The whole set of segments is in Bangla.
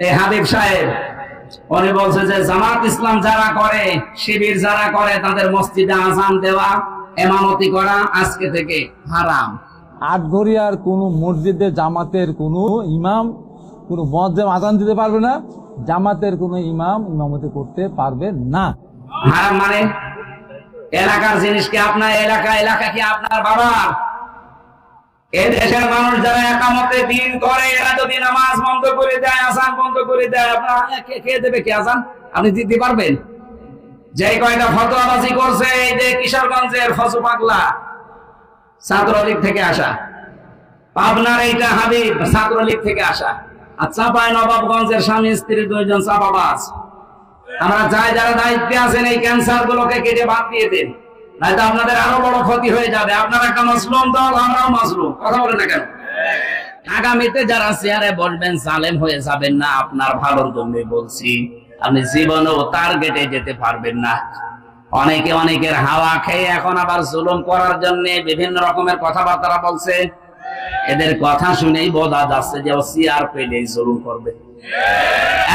এই হাবিব সাহেব উনি বলছে যে জামাত ইসলাম যারা করে শিবির যারা করে তাদের মসজিদে আজান দেওয়া এমামতি করা আজকে থেকে হারাম। আটঘরিয়ার কোনো মসজিদে জামাতের কোনো ইমাম কোনো মজ্জেম আজান দিতে পারবে না জামাতের কোনো ইমাম ইমামতি করতে পারবে না। হারাম মানে? এলাকার জিনিস কি আপনার এলাকা? এলাকা কি আপনার বাবার? এ দেশের মানুষ যারা একামতে দিন করে, এরা যদি নামাজ বন্ধ করে দেয় আসান বন্ধ করে দেয়, আপনার কে দেবে কি আসান আপনি দিতে পারবেন? যে কয়টা ফতোয়াবাজি করছে, এই যে কিশোরগঞ্জের ফসু পাগলা, ছাত্রলীগ থেকে আসা। পাবনার এইটা হাবিব, ছাত্রলীগ থেকে আসা। আর চাপায় নবাবগঞ্জের স্বামী, স্ত্রী দুইজন চাপাবাজ আমরা চাই যারা দায়িত্বে আছেন, এই ক্যান্সার গুলোকে কেটে বাদ দিয়ে দিন। নয়তো আপনাদের আরও বড় ক্ষতি হয়ে যাবে। আপনার একটা মাসলুম দল, আমরাও মাসলুম। কথা না কেন? আগামীতে যারা বসবেন সালেম হয়ে যাবেন না। আপনার ভালোর বলছি, আপনি টার্গেটে যেতে পারবেন না। অনেকে অনেকের হাওয়া খেয়ে এখন আবার জুলুম করার জন্য বিভিন্ন রকমের কথাবার্তা বলছে। এদের কথা শুনেই বোঝা যাচ্ছে যে ও চেয়ার পেলেই জুলুম করবে।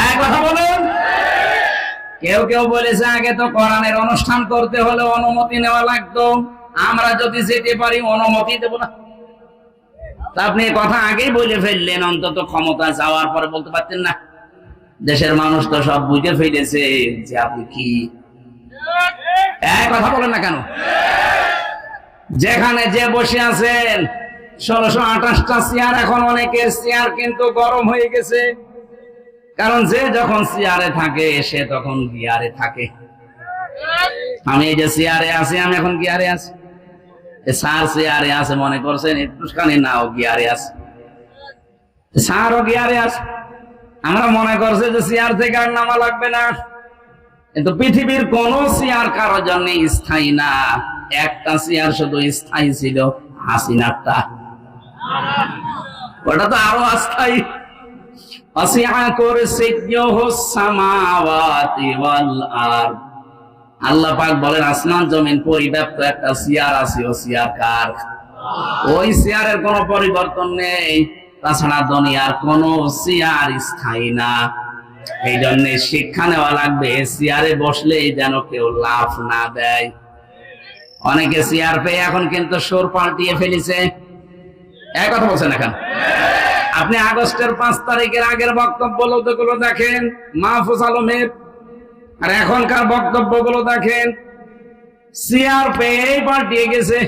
এক কথা বলেন। কেউ কেউ বলেছে আগে তো কোরআনের অনুষ্ঠান করতে হলে অনুমতি নেওয়া লাগতো। আমরা যদি যেতে পারি, অনুমতি দেব না। আপনি কথা আগেই বলে ফেললেন, অন্তত ক্ষমতা যাওয়ার পরে বলতে পারতেন না। দেশের মানুষ তো সব বুঝে ফেলেছে যে আপনি কি। কথা বলেন না কেন? যেখানে যে বসে আছেন, ষোলোশো আঠাশটা চেয়ার এখন অনেকের চেয়ার কিন্তু গরম হয়ে গেছে। কারণ যে যখন চেয়ারে থাকে, সে তখন গিয়ারে থাকে। আমি এই যে চেয়ারে আছি, আমি এখন গিয়ারে আছি। স্যার চেয়ারে আছে, মনে করছেন, একটুখানি নাও গিয়ারে আছে। স্যারও গিয়ারে আছে। আমরা মনে করছি যে চেয়ার থেকে আর নামা লাগবে না। কিন্তু পৃথিবীর কোন চেয়ার কারোর জন্য স্থায়ী না। একটা চেয়ার শুধু স্থায়ী ছিল হাসিনারটা। ওটা তো আরও অস্থায়ী। আল্লাহ পাক বলেন, আসমান জমিন পরিব্যাপ্ত একটা চেয়ার আছে, ও চেয়ার কার? ওই চেয়ারের কোনো পরিবর্তন নেই। তাছাড়া দুনিয়ার কোন চেয়ার স্থায়ী না। এই জন্য শিক্ষা নেওয়া লাগবে চেয়ারে বসলেই যেন কেউ লাভ না দেয়। অনেকে চেয়ার পেয়ে এখন কিন্তু সুর পাল্টিয়ে ফেলেছে। এক কথা বলছেন এখন আপনি আগস্টের পাঁচ তারিখের আগের বক্তব্যগুলো দেখেন মাহফুজ আলমের। আর এখনকার বক্তব্যগুলো দেখেন সিআর পেয়েই পাল্টিয়ে গেছে।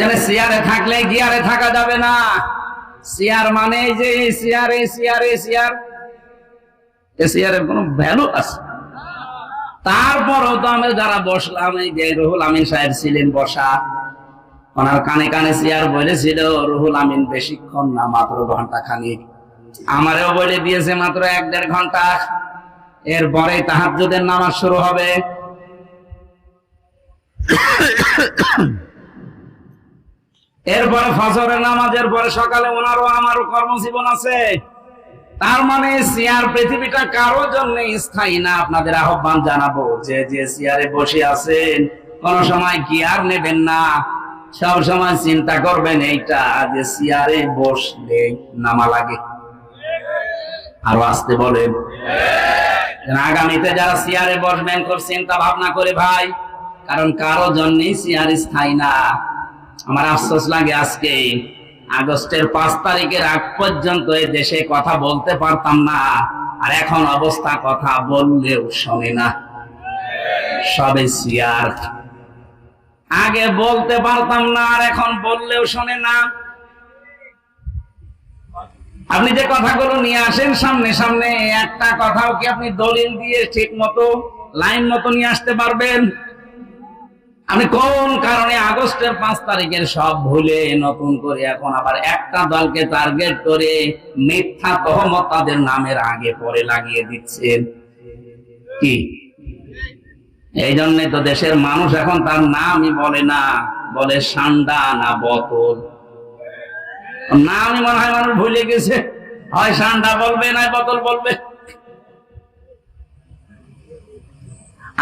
জন্য সিয়ারে থাকলে গিয়ারে থাকা যাবে না। সিয়ার মানে যে সিয়ারে সিয়ারে সিয়ার। এ সিয়ারের কোনো ভ্যালু আছে? তারপরও তো আমি যারা বসলাম, এই যে রুহুল আমিন সাহেব ছিলেন বসা ওনার কানে কানে চেয়ার বলেছিল, রুহুল আমিন, বেশিক্ষণ না, মাত্র ঘণ্টা খানিক আমারও বলে দিয়েছে, মাত্র এক দেড় ঘণ্টা এরপরে তাহাজ্জুদের নামাজ শুরু হবে। এরপরে ফজরের নামাজের পরে সকালে ওনারও আমারও কর্মজীবন আছে। তার মানে চেয়ার পৃথিবীটা কারও জন্য স্থায়ী না, আপনাদের আহ্বান জানাব। যে যে চেয়ারে বসে আছেন, কোন সময় কি আর নেবেন না। সব সময় চিন্তা করবেন, এইটা যে চেয়ারে বসলে নামা লাগে। আরও আসতে বলেন। আগামীতে যারা চেয়ারে বসবেন, খুব চিন্তা ভাবনা করে, ভাই, কারণ কারও জন্যই চেয়ার স্থায়ী না। আমার আফসোস লাগে আজকে, আগস্টের পাঁচ তারিখের আগ পর্যন্ত এই দেশে কথা বলতে পারতাম না, আর এখন অবস্থা কথা বললেও শোনে না। সবে চেয়ার। আগে বলতে পারতাম না, আর এখন বললেও শোনে না। আপনি যে কথাগুলো নিয়ে আসেন সামনে সামনে, একটা কথাও কি আপনি দলিল দিয়ে ঠিক মতো, লাইন মতো নিয়ে আসতে পারবেন? আপনি কোন কারণে আগস্টের পাঁচ তারিখের সব ভুলে নতুন করে এখন আবার একটা দলকে টার্গেট করে মিথ্যা তহমত তাদের নামের আগে পরে লাগিয়ে দিচ্ছেন? কি? এই জন্য তো দেশের মানুষ এখন তার নামই বলে না, বলে সান্ডা না বোতল। নামই মনে হয় মানুষ ভুলে গেছে। হয় সান্ডা বলবে না বোতল বলবে।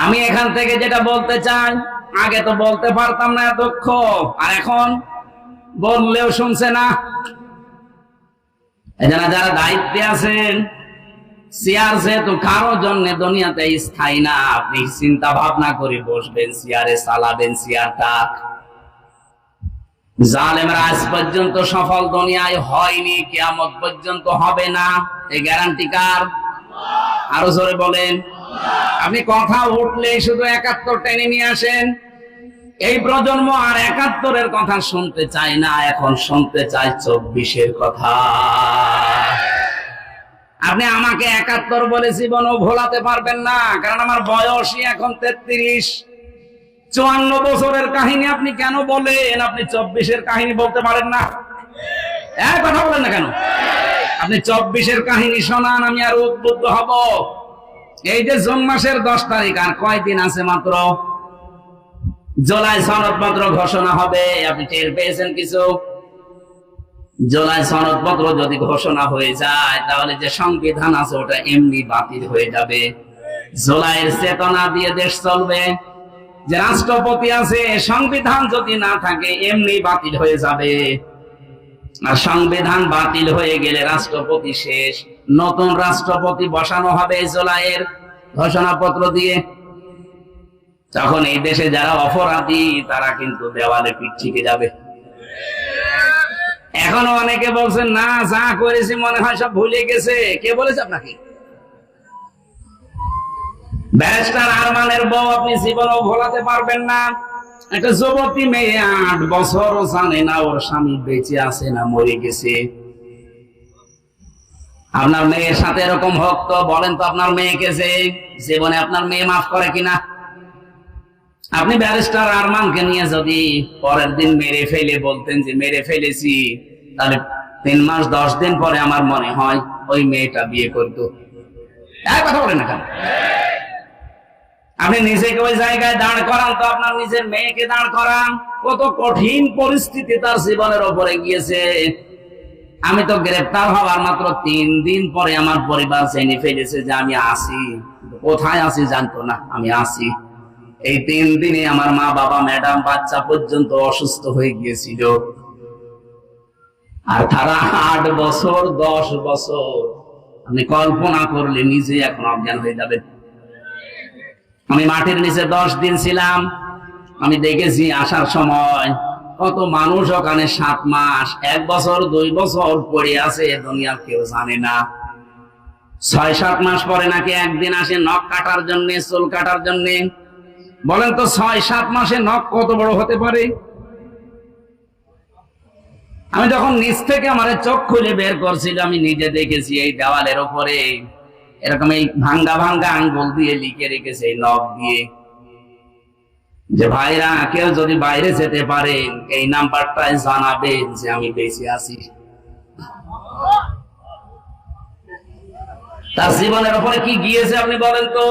আমি এখান থেকে যেটা বলতে চাই, আগে তো বলতে পারতাম না দক্ষ আর এখন বললেও শুনছে না। যারা দায়িত্বে আছেন চেয়ার যেহেতু কারও জন্য দুনিয়াতে স্থায়ী না, আপনি চিন্তা ভাবনা করে বসবেন চেয়ারে চালাবেন চেয়ারটা জালেমরা আজ পর্যন্ত সফল দুনিয়ায় হয়নি, কিয়ামত পর্যন্ত হবে না। এই গ্যারান্টি কার? আরও জোরে বলেন। আপনি কথা উঠলে শুধু একাত্তর টেনে নিয়ে আসেন। এই প্রজন্ম আর একাত্তরের কথা শুনতে চায় না, এখন শুনতে চায় চব্বিশের কথা। আপনি আমাকে একাত্তর বলে জীবনও ভোলাতে পারবেন না, কারণ আমার বয়সই এখন তেত্রিশ। চুয়ান্ন বছরের কাহিনী আপনি কেন বলেন? আপনি চব্বিশের কাহিনী বলতে পারেন না? এক কথা বলেন না কেন? আপনি চব্বিশের কাহিনী শোনান, আমি আর উদ্বুদ্ধ হব। এই যে জুন মাসের দশ তারিখ, আর কয়দিন আছে মাত্র? জুলাই মাত্র ঘোষণা হবে, আপনি টের পেয়েছেন কিছু? জুলাই সনদপত্র যদি ঘোষণা হয়ে যায়, তাহলে যে সংবিধান আছে ওটা এমনি বাতিল হয়ে যাবে। জুলাইয়ের চেতনা দিয়ে দেশ চলবে। যে রাষ্ট্রপতি আছে, সংবিধান যদি না থাকে, এমনি বাতিল হয়ে যাবে। আর সংবিধান বাতিল হয়ে গেলে রাষ্ট্রপতি শেষ। নতুন রাষ্ট্রপতি বসানো হবে জুলাইয়ের ঘোষণাপত্র দিয়ে। তখন এই দেশে যারা অপরাধী, তারা কিন্তু দেওয়ালে পিঠ থেকে যাবে। এখনও অনেকে বলছেন, না, যা করেছি মনে হয় সব ভুলে গেছে। কে বলেছে আপনাকে? ব্যারিস্টার আরমানের বউ আপনি জীবনও ভোলাতে পারবেন না। একটা যুবতী মেয়ে আট বছরও জানে না ওর স্বামী বেঁচে আছে না মরে গেছে। আপনার মেয়ের সাথে এরকম ভক্ত, বলেন তো আপনার মেয়েকে যে জীবনে আপনার মেয়ে মাফ করে কিনা? আপনি ব্যারিস্টার আরমানকে নিয়ে যদি পরের দিন মেরে ফেলে বলতেন যে মেরে ফেলেছি, তাহলে তিন মাস, দশ দিন পরে আমার মনে হয় ওই মেয়েটা বিয়ে করতো। কথা বলেন আপনি নিজেকে ওই জায়গায় দাঁড় করান তো আপনার নিজের মেয়েকে দাঁড় করান। কত কঠিন পরিস্থিতি তার জীবনের ওপরে গিয়েছে। আমি তো গ্রেপ্তার হওয়ার মাত্র তিন দিন পরে আমার পরিবার জেনে ফেলেছে যে আমি আসি। কোথায় আছি জানতো না, আমি আসি। এই তিন দিনে আমার মা, বাবা, ম্যাডাম, বাচ্চা পর্যন্ত অসুস্থ হয়ে গিয়েছিল। আর তারা আট বছর, দশ বছর আপনি কল্পনা করলে নিজে এখন অজ্ঞান হয়ে যাবেন আমি মাটির নিচে দশ দিন ছিলাম। আমি দেখেছি আসার সময় কত মানুষ ওখানে সাত মাস, এক বছর, দুই বছর পড়ে আছে দুনিয়ার কেউ জানে না। ছয়, সাত মাস পরে নাকি একদিন আসে নখ কাটার জন্য, চুল কাটার জন্য। বলেন তো ছয়, সাত মাসে নখ কত বড় হতে পারে? আমি যখন নিচ থেকে আমার চোখ খুলে বের করছিল, আমি নিজে দেখেছি এই দেওয়ালের ওপরে এরকম এই ভাঙ্গা ভাঙ্গা আঙ্গুল দিয়ে লিখে রেখেছে এই নখ দিয়ে। যে ভাইরা, কেউ যদি বাইরে যেতে পারেন এই নাম্বারটায় জানাবেন যে আমি বেঁচে আছি। তার জীবনের উপরে কি গিয়েছে আপনি বলেন তো?